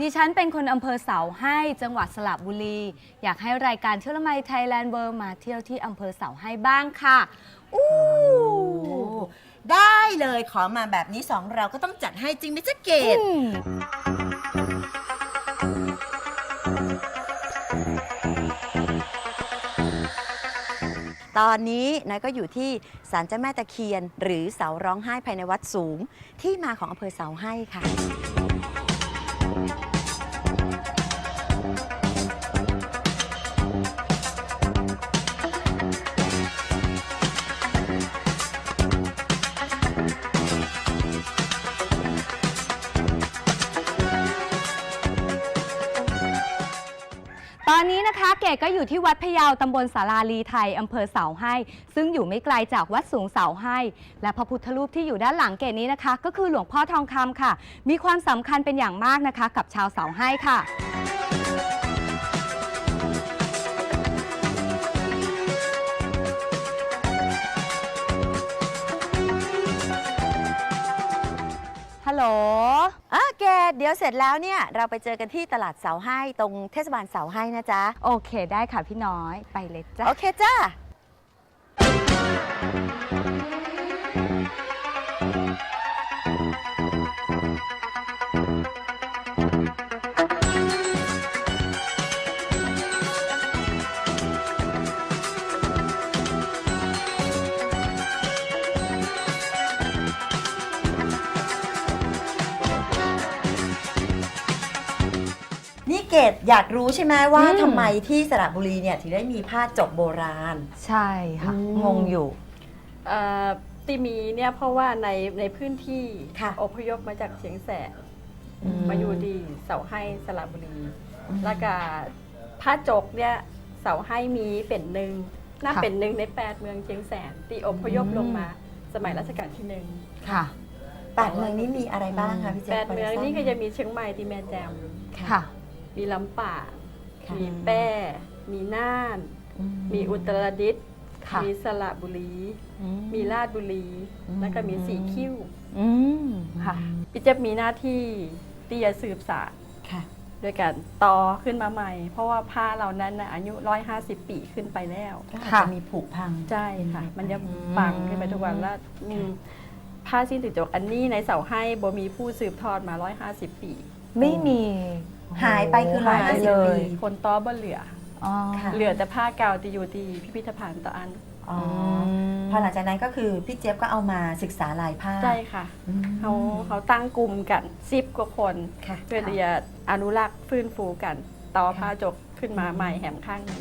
ดิฉันเป็นคนอำเภอเสาให้จังหวัดสระบุรี อยากให้รายการเที่ยวละไมไทยแลนด์เวิร์มาเที่ยวที่อำเภอเสาให้บ้างค่ะอู้โอ้ได้เลยขอมาแบบนี้สองเราก็ต้องจัดให้จริงไหมจ๊ะเกดตอนนี้นายก็อยู่ที่ศาลเจ้าแม่ตะเคียน หรือเสาร้องไห้ภายในวัดสูง ที่มาของอำเภอเสาให้ค่ะ นะคะ เกดก็อยู่ที่วัดพะเยาตำบลสาราลีไทยอำเภอเสาให้ ซึ่งอยู่ไม่ไกลจากวัดสูงเสาให้ และพระพุทธรูปที่อยู่ด้านหลังเกดนี้นะคะ ก็คือหลวงพ่อทองคำค่ะ มีความสำคัญเป็นอย่างมากนะคะ กับชาวเสาให้ค่ะฮัลโหล อะแกเดี๋ยวเสร็จแล้วเนี่ย เราไปเจอกันที่ตลาดเสาให้ตรงเทศบาลเสาให้นะจ๊ะ โอเคได้ค่ะพี่น้อยไปเลยจ้ะ โอเคจ้า เกดอยากรู้ใช่ไหมว่าอืม ทำไมที่สระบุรีเนี่ยถึงได้มีผ้าจกโบราณ ใช่ค่ะ อืม งงอยู่ เอ่อที่มีเนี่ยเพราะว่าในในพื้นที่ค่ะ อพยพมาจากเชียงแสนอืม มาอยู่ดีเสาให้สระบุรี แล้วก็ผ้าจกเนี่ยเสาให้มีเป็นหนึ่งน่าค่ะ เป็นหนึ่งในแปดเมืองเชียงแสนที่อพยพลงมาสมัยรัชกาลที่หนึ่งค่ะ แปดเมืองนี้มีอะไรบ้างคะพี่เจ๊แปดเมืองพทราบนี่ไหก็จะมีเชียงใหม่ที่แม่แจ่มค่ะ มีลำป่างค่ะมีแป้ มีน่าน อืมีอุตรดิตถ์ค่ะมีสระบุรี อื มีราชบุรี อืม แล้วก็มีสีคิ้วอืมค่ะพี่เจ๊ยบมีหน้าที่ที่จะสืบสารค่ะโดยการต่อขึ้นมาใหม่ เพราะว่าผ้าเหล่านั้นนะอายุ 150 ปีขึ้นไปแล้ว ก็อาจค่ะจะมีผุพัง ใช่ค่ะ มันจะอืมปังขึ้นไปทุกวันแล้วอืม ผ้าสิ้นติดจกอันนี้ในเสาให้บ่มีผู้สืบทอดมา 150 ปีไม่มีหายไปคือร้อยหายห้าไปสิบเลปียคนต้อบนเหลืออ๋อค่ะเหลือแต่ผ้าเก่าที่อยู่ที่พิพิธภัณฑ์ต่ออันอ๋อพอหลังจากนั้นก็คือพี่เจี๊ยบก็เอามาศึกษาลายผ้าใช่ค่ะ อืม เขาเขาตั้งกลุ่มกันสิบกว่าคนค่ะ เพื่อที่จะอนุรักษ์ฟื้นฟูกันต่อผ้าจกขึ้นมาใหม่แหมข้างหนึ่ง